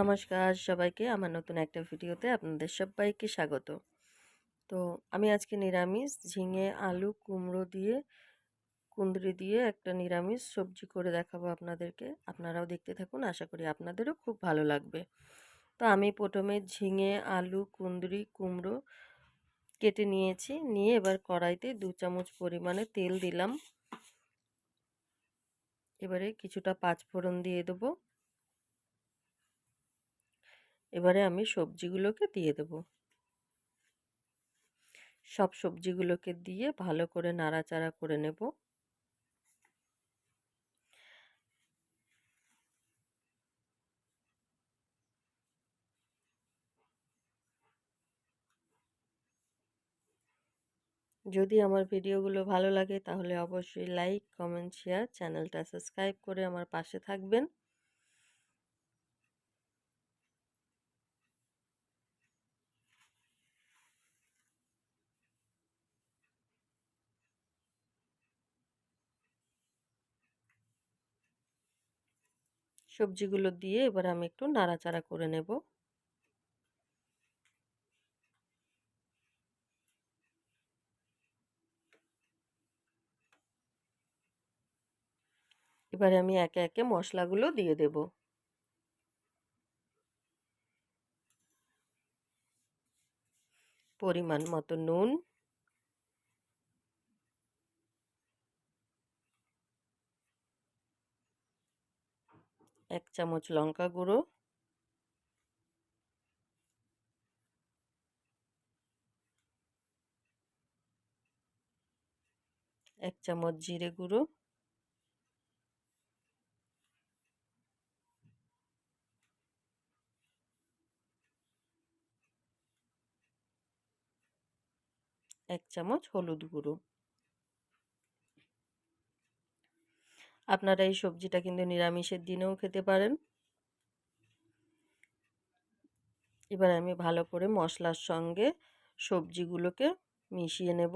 নমস্কার সবাইকে আমার নতুন একটা ভিডিওতে আপনাদের সবাইকে স্বাগত। তো আমি আজকে নিরামিষ, ঝিঙে, আলু, কুমড়ো দিয়ে, কুঁদরি দিয়ে একটা নিরামিষ সবজি করে দেখাবো আপনাদেরকে। আপনারাও দেখতে থাকুন, আশা করি আপনাদেরও খুব ভালো লাগবে। তো আমি প্রথমে ঝিঙে, আলু, কুঁদরি, কুমড়ো কেটে নিয়েছি। নিয়ে এবার কড়াইতে দু চামচ পরিমাণে তেল দিলাম। এবারে কিছুটা পাঁচফোড়ন দিয়ে দেবো। এবারে আমি সবজিগুলোকে দিয়ে দেব। সব সবজিগুলোকে দিয়ে ভালো করে নাড়াচাড়া করে নেব। যদি আমার ভিডিওগুলো ভালো লাগে তাহলে অবশ্যই লাইক, কমেন্ট, শেয়ার, চ্যানেলটা সাবস্ক্রাইব করে আমার পাশে থাকবেন। সবজিগুলো দিয়ে এবার আমি একটু নাড়াচাড়া করে নেব। এবারে আমি একে একে মশলাগুলো দিয়ে দেব। পরিমাণ মতো নুন এক চামচ লঙ্কা গুঁড়ো। এক চামচ জিরে গুঁড়ো। এক চামচ হলুদ গুঁড়ো। আপনারা এই সবজিটা কিন্তু নিরামিষের দিনেও খেতে পারেন। এবার আমি ভালো করে মশলার সঙ্গে সবজিগুলোকে মিশিয়ে নেব।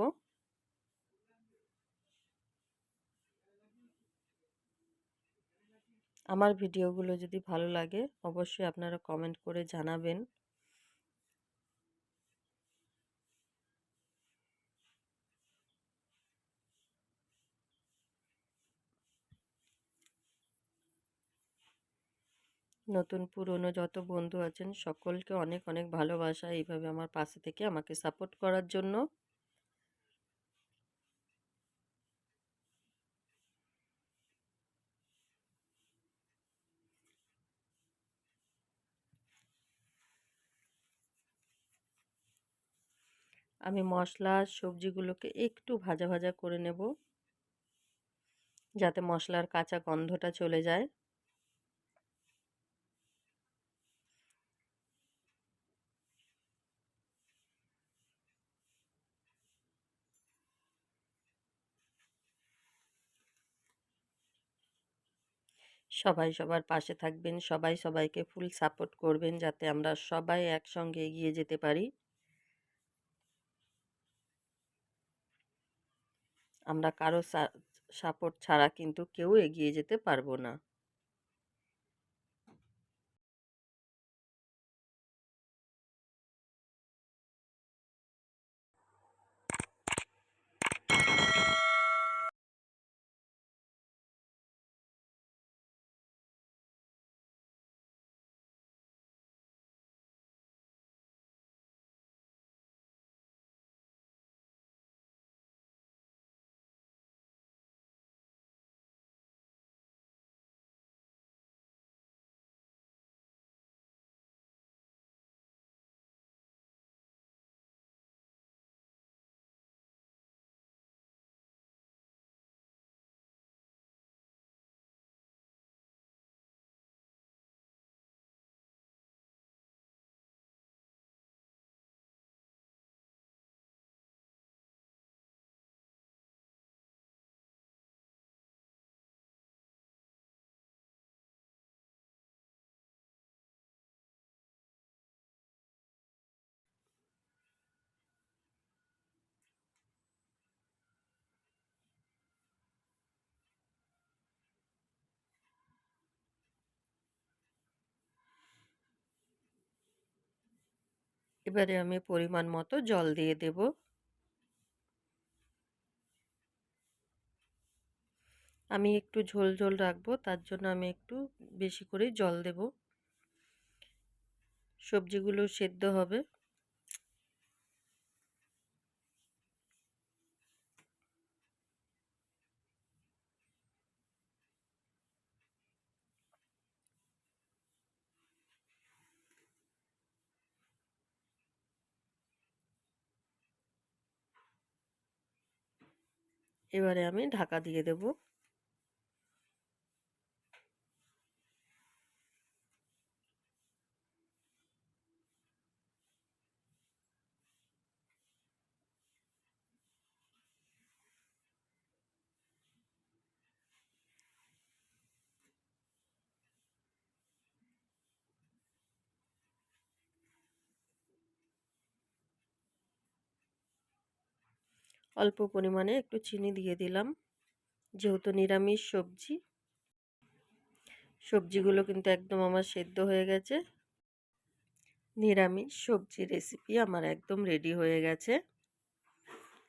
আমার ভিডিওগুলো যদি ভালো লাগে, অবশ্যই আপনারা কমেন্ট করে জানাবেন। নতুন পুরনো যত বন্ধু আছেন সকলকে অনেক অনেক ভালোবাসা এইভাবে আমার পাশে থেকে আমাকে সাপোর্ট করার জন্য। আমি মশলা, সবজিগুলোকে একটু ভাজা ভাজা করে নেব। যাতে মশলার কাঁচা গন্ধটা চলে যায়। সবাই সবার পাশে থাকবেন, সবাই সবাইকে ফুল সাপোর্ট করবেন যাতে আমরা সবাই একসঙ্গে এগিয়ে যেতে পারি। আমরা কারও সাপোর্ট ছাড়া কিন্তু কেউ এগিয়ে যেতে পারব না। এবারে আমি পরিমাণ মতো জল দিয়ে দেব। আমি একটু ঝোল ঝোল রাখব, তার জন্য আমি একটু বেশি করে জল দেব। সবজিগুলো সেদ্ধ হবে। এবারে আমি ঢাকা দিয়ে দেব। অল্প পরিমাণে একটু চিনি দিয়ে দিলাম। যেহেতু নিরামিষ সবজি, সবজিগুলো কিন্তু একদম আমার সেদ্ধ হয়ে গেছে। নিরামিষ সবজি রেসিপি আমার একদম রেডি হয়ে গেছে।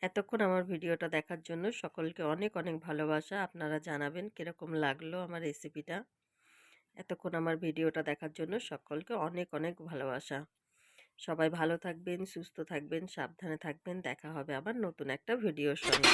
এতক্ষণ আমার ভিডিওটা দেখার জন্য সকলকে অনেক অনেক ভালোবাসা। আপনারা জানাবেন কীরকম লাগল আমার রেসিপিটা এতক্ষণ আমার ভিডিওটা দেখার জন্য সকলকে অনেক অনেক ভালোবাসা। সবাই ভালো থাকবেন সুস্থ থাকবেন সাবধানে থাকবেন। দেখা হবে আবার নতুন একটা ভিডিওর সঙ্গে।